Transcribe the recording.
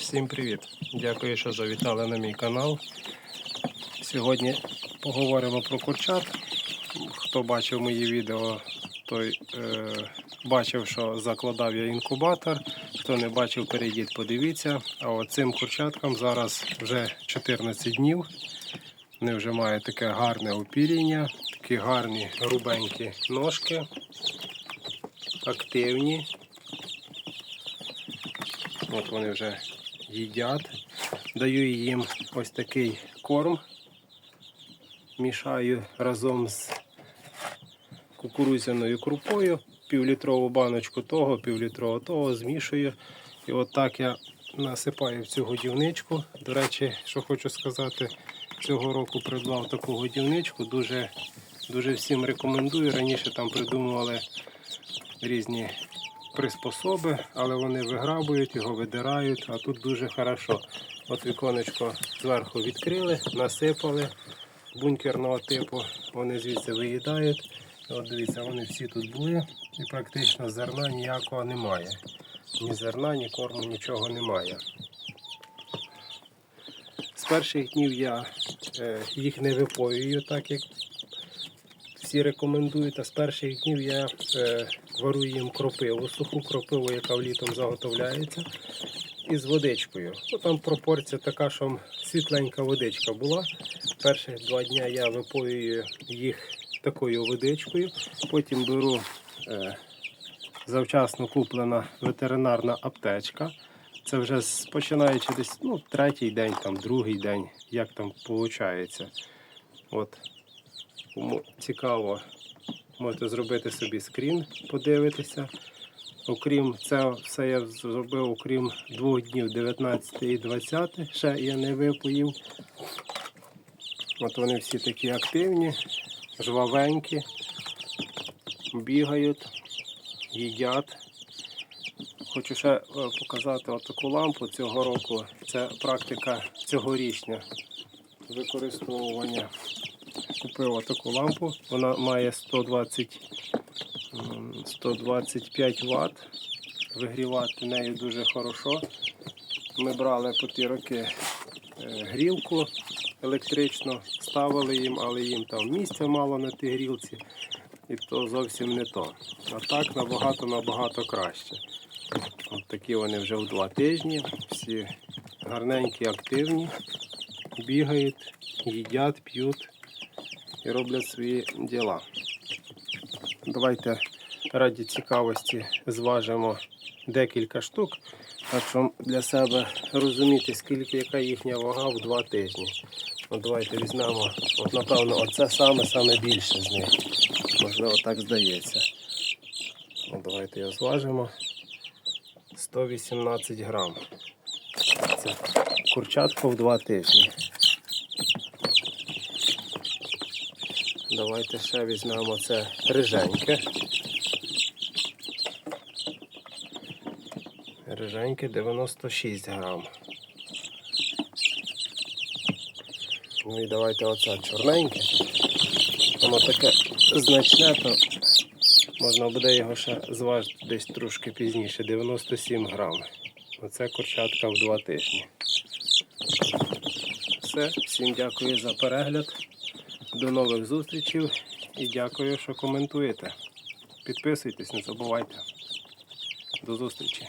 Всім привіт! Дякую, що завітали на мій канал. Сьогодні поговоримо про курчат. Хто бачив мої відео, той е, бачив, що закладав я інкубатор. Хто не бачив, перейдіть, подивіться. А от цим курчаткам зараз вже 14 днів. Вони вже мають таке гарне опіріння, такі гарні грубенькі ножки, активні. От вони вже їдять. Даю їм ось такий корм. Мішаю разом з кукурудзяною крупою. Півлітрову баночку того, півлітрового того змішую. І от так я насипаю в цю годівничку. До речі, що хочу сказати, цього року придбав таку годівничку. Дуже, дуже всім рекомендую. Раніше там придумували різні приспособи, але вони виграбують, його видирають, а тут дуже хорошо. От віконечко зверху відкрили, насипали бункерного типу, вони звідси виїдають. От дивіться, вони всі тут були і практично зерна ніякого немає. Ні зерна, ні корму, нічого немає. З перших днів я е, їх не випоюю, так як всі рекомендують, а з перших днів я варую їм кропиву, суху кропиву, яка влітом заготовляється, із водичкою. Ну, там пропорція така, що світленька водичка була. Перші два дні я випоюю їх такою водичкою, потім беру е, завчасно куплена ветеринарна аптечка. Це вже починаючи десь ну, третій день, там, другий день, як там виходить. От Кому цікаво, можете зробити собі скрін, подивитися. Окрім це все я зробив, окрім двох днів 19 і 20, ще я не випоїв. От вони всі такі активні, жвавенькі, бігають, їдять. Хочу ще е, показати таку лампу цього року. Це практика цьогорічня використовування купив таку лампу. Вона має 120, 125 Вт. Вигрівати нею дуже хорошо. Ми брали по ті роки е, грілку електричну, ставили їм, але їм там місця мало на тій грілці. І то зовсім не то. А так набагато-набагато краще. От такі вони вже в два тижні. Всі гарненькі, активні, бігають, їдять, п'ють і роблять свої діла. Давайте раді цікавості зважимо декілька штук, так щоб для себе розуміти, скільки яка їхня вага в два тижні. От давайте візьмемо, от напевно, оце саме саме більше з них. Можливо, так здається. От давайте його зважимо. 118 грам. Це курчатко в два тижні. Давайте ще візьмемо це риженьке. Риженьке 96 грам. Ну і давайте оце чорненьке. Воно таке значне, то можна буде його ще зважити десь трошки пізніше. 97 грам. Оце курчатка в два тижні. Все, всім дякую за перегляд. До нових зустрічей і дякую, що коментуєте. Підписуйтесь, не забувайте. До зустрічі.